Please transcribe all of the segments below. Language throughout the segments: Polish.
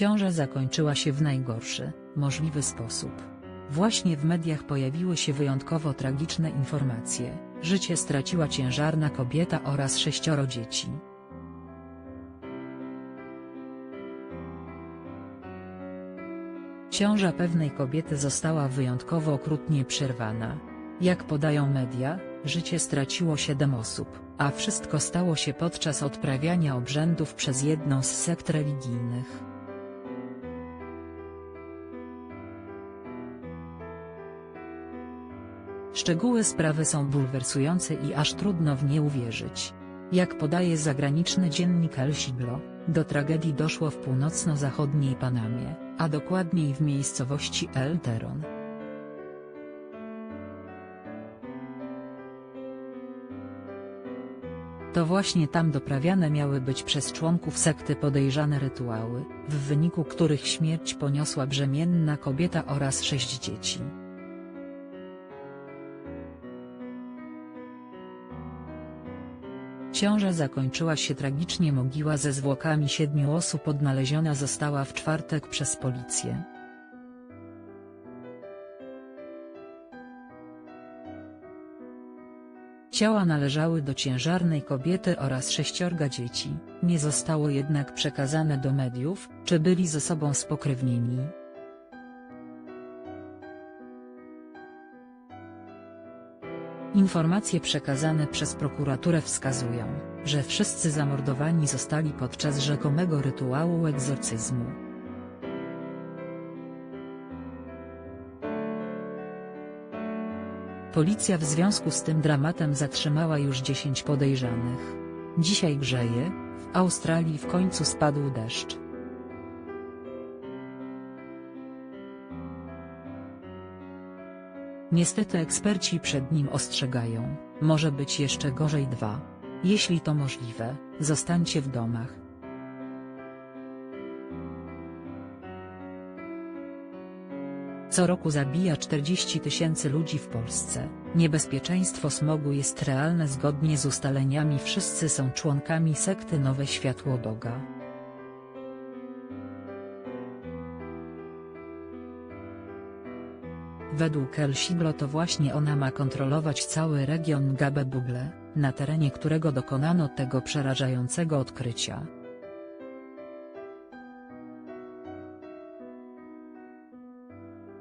Ciąża zakończyła się w najgorszy, możliwy sposób. Właśnie w mediach pojawiły się wyjątkowo tragiczne informacje. Życie straciła ciężarna kobieta oraz sześcioro dzieci. Ciąża pewnej kobiety została wyjątkowo okrutnie przerwana. Jak podają media, życie straciło siedem osób, a wszystko stało się podczas odprawiania obrzędów przez jedną z sekt religijnych. Szczegóły sprawy są bulwersujące i aż trudno w nie uwierzyć. Jak podaje zagraniczny dziennik El Siglo, do tragedii doszło w północno-zachodniej Panamie, a dokładniej w miejscowości El Teron. To właśnie tam doprawiane miały być przez członków sekty podejrzane rytuały, w wyniku których śmierć poniosła brzemienna kobieta oraz sześć dzieci. Ciąża zakończyła się tragicznie mogiła ze zwłokami siedmiu osób odnaleziona została w czwartek przez policję. Ciała należały do ciężarnej kobiety oraz sześciorga dzieci, nie zostało jednak przekazane do mediów, czy byli ze sobą spokrewnieni. Informacje przekazane przez prokuraturę wskazują, że wszyscy zamordowani zostali podczas rzekomego rytuału egzorcyzmu. Policja w związku z tym dramatem zatrzymała już 10 podejrzanych. Dzisiaj grzeje, w Australii w końcu spadł deszcz. Niestety eksperci przed nim ostrzegają, może być jeszcze gorzej 2. Jeśli to możliwe, zostańcie w domach. Co roku zabija 40 tysięcy ludzi w Polsce. Niebezpieczeństwo smogu jest realne zgodnie z ustaleniami wszyscy są członkami sekty Nowe Światło Boga. Według El Siglo to właśnie ona ma kontrolować cały region Gabe Bugle, na terenie którego dokonano tego przerażającego odkrycia.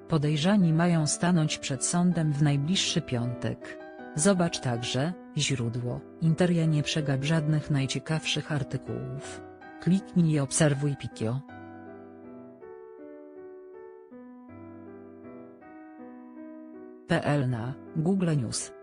Podejrzani mają stanąć przed sądem w najbliższy piątek. Zobacz także, źródło, Interia nie przegap żadnych najciekawszych artykułów. Kliknij i obserwuj Pikio. PL na Google News